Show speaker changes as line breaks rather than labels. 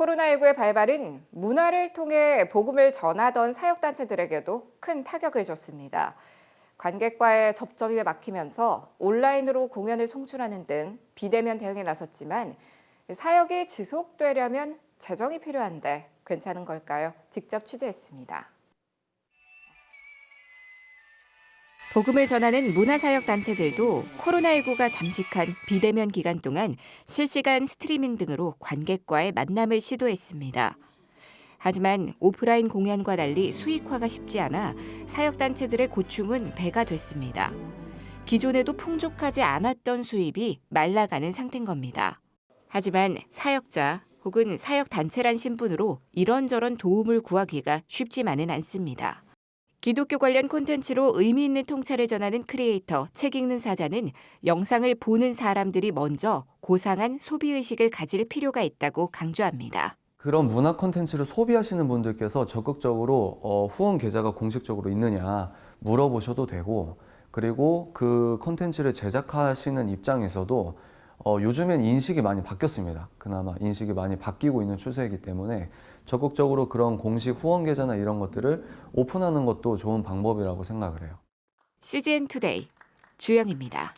코로나19의 발발은 문화를 통해 복음을 전하던 사역단체들에게도 큰 타격을 줬습니다. 관객과의 접점이 막히면서 온라인으로 공연을 송출하는 등 비대면 대응에 나섰지만 사역이 지속되려면 재정이 필요한데 괜찮은 걸까요? 직접 취재했습니다. 복음을 전하는 문화사역 단체들도 코로나19가 잠식한 비대면 기간 동안 실시간 스트리밍 등으로 관객과의 만남을 시도했습니다. 하지만 오프라인 공연과 달리 수익화가 쉽지 않아 사역 단체들의 고충은 배가 됐습니다. 기존에도 풍족하지 않았던 수입이 말라가는 상태인 겁니다. 하지만 사역자 혹은 사역 단체란 신분으로 이런저런 도움을 구하기가 쉽지만은 않습니다. 기독교 관련 콘텐츠로 의미 있는 통찰을 전하는 크리에이터 책 읽는 사자는 영상을 보는 사람들이 먼저 고상한 소비 의식을 가질 필요가 있다고 강조합니다.
그런 문화 콘텐츠를 소비하시는 분들께서 적극적으로 어, 후원 계좌가 공식적으로 있느냐 물어보셔도 되고 그리고 그 콘텐츠를 제작하시는 입장에서도 어, 요즘엔 인식이 많이 바뀌었습니다. 그나마 인식이 많이 바뀌고 있는 추세이기 때문에 적극적으로 그런 공식 후원 계좌나 이런 것들을 오픈하는 것도 좋은 방법이라고 생각을 해요.
CGN 투데이 주영입니다.